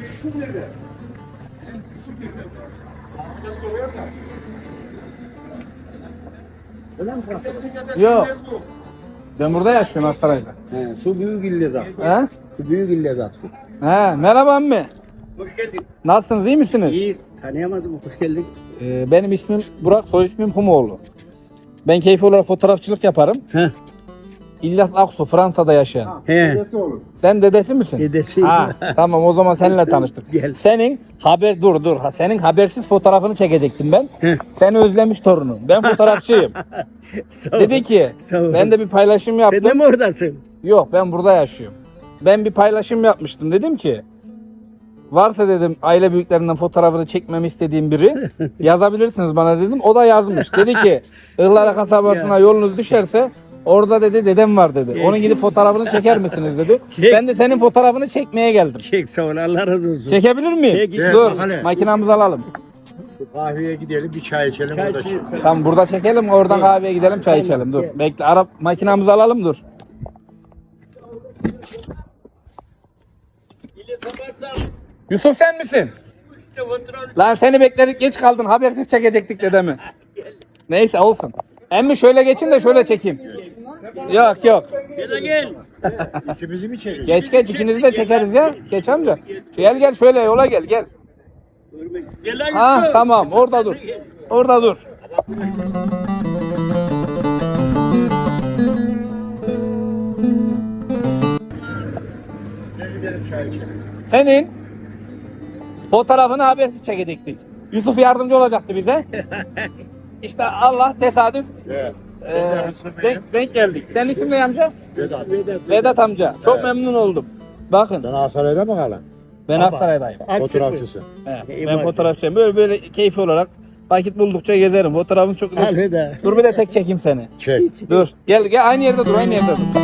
Yusuf nerede? Yusuf nerede? Bir de soruyor da. Öyle mi Fransız? Yok. Ben burada yaşıyorum Aksaray'da. He, su büyük ille zaksın. He? Su büyük ille zaksın. He, merhaba emmi. Hoş geldin. Nasılsınız, iyi misiniz? İyi, tanıyamadım. Hoş geldin. Ee, benim ismim Burak, soy ismim Humoğlu. Ben keyfi olarak fotoğrafçılık yaparım. He. İlyas Aksu, Fransa'da yaşayan. He. Dedesi olur. Sen dedesi misin? Dedesiyim. Ha, tamam o zaman seninle tanıştık. Gel. Senin haber dur dur. Ha, Senin habersiz fotoğrafını çekecektim ben. Heh. Seni özlemiş torunum. Ben fotoğrafçıyım. Sağ ol. Dedi ki Sağ ol. ben de bir paylaşım Sen de yaptım. mi oradasın? Yok ben burada yaşıyorum. Ben bir paylaşım yapmıştım. Dedim ki varsa dedim aile büyüklerinden fotoğrafını çekmemi istediğim biri yazabilirsiniz bana dedim. O da yazmış. Dedi ki Ihlara kasabasına yolunuz düşerse orada dedi dedem var dedi. Onun gidip fotoğrafını çeker misiniz dedi. Çek. Ben de senin fotoğrafını çekmeye geldim. Çek sağ ol. Allah razı olsun. Çekebilir miyim? Çek. Dur bakalım. makinamızı alalım. Şu kahveye gidelim bir çay içelim Çay orada. içeyim sen. Tamam burada çekelim oradan kahveye gidelim çay içelim dur. Bekle ara makinamızı alalım dur. Yusuf sen misin? Lan seni bekledik geç kaldın habersiz çekecektik dedemi. Neyse olsun. Emmi şöyle geçin de şöyle çekeyim. Yok yok. Gel gel. İkimizi mi çekiyor? Geç geç ikinizi de çekeriz ya. Geç amca. Gel gel şöyle yola gel gel. Gel lan Ha tamam orada dur. Orada dur. Senin fotoğrafını habersiz çekecektik. Yusuf yardımcı olacaktı bize. İşte Allah tesadüf Evet. E, denk, denk geldik. Senin isim ne amca? Vedat. Vedat amca. Çok memnun oldum. Bakın Sen Aksaray'da mı kalan? ben Aksaray'dayım. Fotoğrafçısın. He, ben fotoğrafçıyım. Böyle böyle keyfi olarak vakit buldukça gezerim. Fotoğrafın çok güzel. Veda. Dur bir de tek çekeyim seni. Çek. Dur. Gel gel aynı yerde dur aynı yerde dur.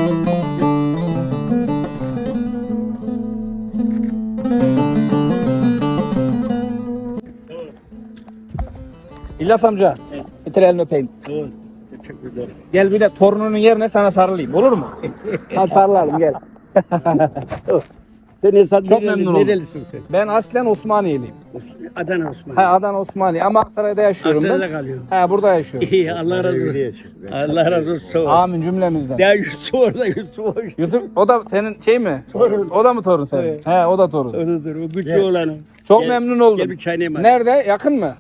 İlyas amca. Bitir elini öpeyim. Sağ Gel bir de torununun yerine sana sarılayım. Olur mu? Hadi sarılalım gel. Sen Esad Çok nereli- memnun oldum. Nerelisin sen? Ben aslen Osmaniyeliyim. Adana Osman. Ha, Adana Osmaniye ama Aksaray'da yaşıyorum Aksaray'da ben. kalıyorum. Ha, burada yaşıyorum. İyi Allah razı olsun. Allah razı olsun. Sağ ol. Amin cümlemizden. Ya Yusuf orada Yusuf hoş. Yusuf o da senin şey mi? Torun. O da mı torun senin? Evet. He o da torun. Odadır o güçlü olanı. Çok Gel- memnun oldum. Gel bir çay ne Nerede? Yakın mı?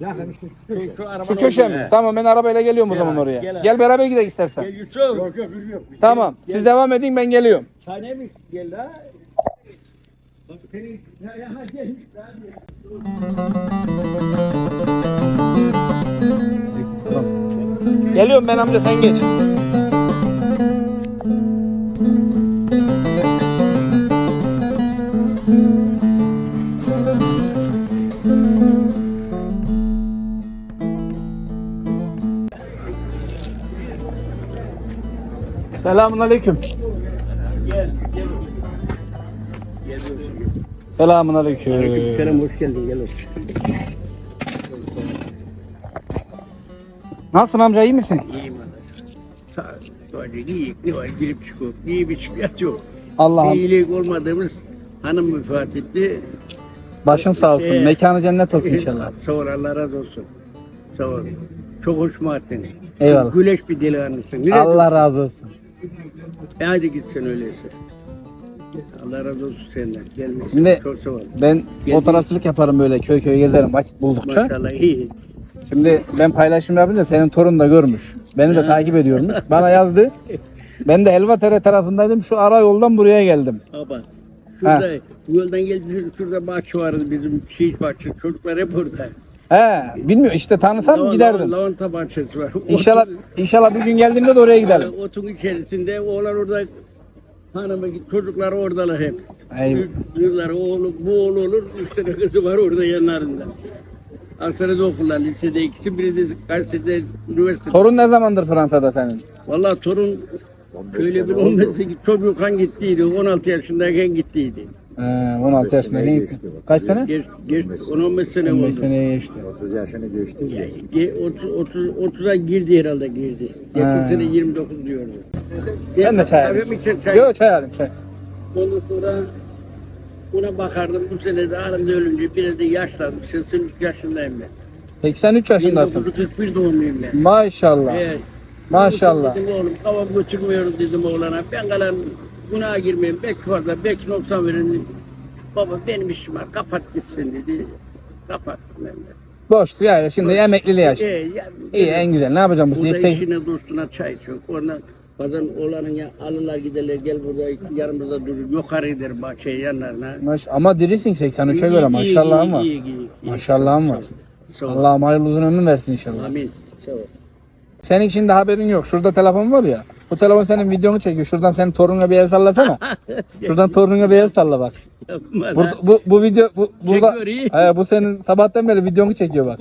Şu, şu, arabanın Şu köşe mi? Tamam ben arabayla geliyorum o Gel zaman oraya. gel Gel, beraber gidelim istersen. Gel Yusuf. Yok yok yok. Tamam. Siz devam edin ben geliyorum. Çay ne mi? Gel la. Seni ya yana gel. Geliyorum ben amca sen geç. Selamun aleyküm. Selamun aleyküm. Selam hoş geldin gel otur. Nasılsın amca iyi misin? İyiyim. Sağ ol. İyi ne var girip çıkıyor. İyi bir çıkıyor yok. Allah'ım İyilik olmadığımız hanım vefat etti. başın sağ olsun. Şey- Mekanı cennet olsun inşallah. Sağ ol Allah razı olsun. Sağ ol. Çok hoşuma ettin. Eyvallah. Güleş bir delikanlısın. Allah razı olsun. E hadi git sen öyleyse. Allah razı olsun senden. Gelmişsin. Şimdi- Çok sağ ol. Ben fotoğrafçılık yaparım böyle köy köy gezerim vakit buldukça. Maşallah iyi. Şimdi ben paylaşım yapınca senin torun da görmüş. Beni de takip ediyormuş. Bana yazdı. Ben de Helvatere tarafındaydım. Şu ara yoldan buraya geldim. Baba. Şurada bu yoldan geldi şurada bahçe vardı bizim şiş bahçe. Çocuklar hep orada. He, bilmiyor işte tanısam Lavan- giderdim. Lavanta bahçesi var. İnşallah inşallah bir gün geldiğimde de oraya gidelim. Otun içerisinde oğlan orada hanımı çocuklar oradalar hep. Eyvallah. Yıllar oğlu, bu oğlu olur, üç tane kızı var orada yanlarında. Aksaray'da okurlar, lisede ikisi, biri de Kayseri'de üniversitede. Torun ne zamandır Fransa'da senin? Vallahi torun şöyle bir 15 çocukken gittiydi, 16 yaşındayken gittiydi. He, 16 yaşında ne gitti? Kaç sene? Geç, geç 10-15 sene 15 oldu. seneye geçti. 30 yaşını geçti. ya. Ge- 30, 30, 30'a girdi herhalde girdi. Geçen sene 29 diyordu. Ben de çay alayım. içer çay? Yok çay alayım çay. Ondan sonra Buna bakardım bu sene de hanım da ölünce biraz da yaşlandım. 83 yaşındayım ben. 83 yaşındasın. 1941 doğumluyum ben. Maşallah. Evet. Maşallah. Dedim oğlum kavam götürmüyorum dedim oğlana. Ben kalan günaha girmeyeyim. Belki orada belki noksan verin dedim. Baba benim işim var kapat gitsin dedi. Kapattım ben de. Boştu yani şimdi emekliliği yaş. Ee, ya, İyi en güzel. Ne yapacağım bu Burada 80 işine dostuna çay çok. Oradan bazen oğlanın ya alırlar giderler gel burada yanımızda durur. Yukarı gider bahçeye yanlarına. Maş ama dirisin 83'e göre iyi, maşallahın iyi, iyi, iyi, iyi. Maşallahın var. Allah'ım hayırlı uzun ömür versin inşallah. Amin. Sağ ol. Senin şimdi haberin yok. Şurada telefon var ya. Bu telefon senin videonu çekiyor. Şuradan senin torununa bir el sallasana. Şuradan torununa bir el salla bak. Yapma Burada, lan. bu, bu video bu, burada, Çekiyor, iyi. He, bu senin sabahtan beri videonu çekiyor bak.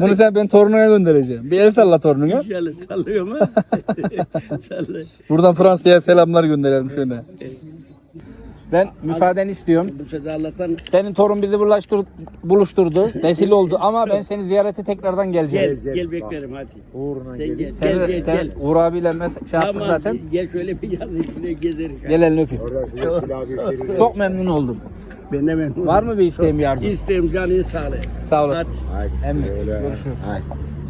Bunu sen ben torununa göndereceğim. Bir el salla torununa. İnşallah sallıyor mu? Sallıyor. Buradan Fransa'ya selamlar gönderelim şöyle. Ben müsaadeni istiyorum. Bu sefer Allah'tan Senin torun bizi buluştur, buluşturdu. Vesile oldu ama ben seni ziyarete tekrardan geleceğim. gel, gel beklerim hadi. Uğruna Sen gelin. gel, Sen, gel, gel, sen gel. Uğur abiyle mes- şey yaptık Tamam, zaten. gel şöyle bir yanı içine gezeriz. Gel elini öpeyim. Orada size. Çok memnun oldum. Ben de memnunum. Var mı bir isteğin bir arzun? İsteğim canı sağlığı. Sağ olasın. Hadi. Haydi. Emmi, görüşürüz.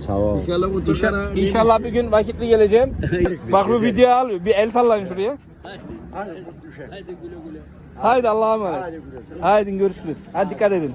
Sağ ol. İnşallah bu İnşallah, inşallah bir gün vakitli geleceğim. Bak bu videoyu al. Bir el sallayın şuraya. Hadi, hadi güle güle. Haydi Allah'a emanet. Hadi. Haydi görüşürüz. Hadi dikkat edin.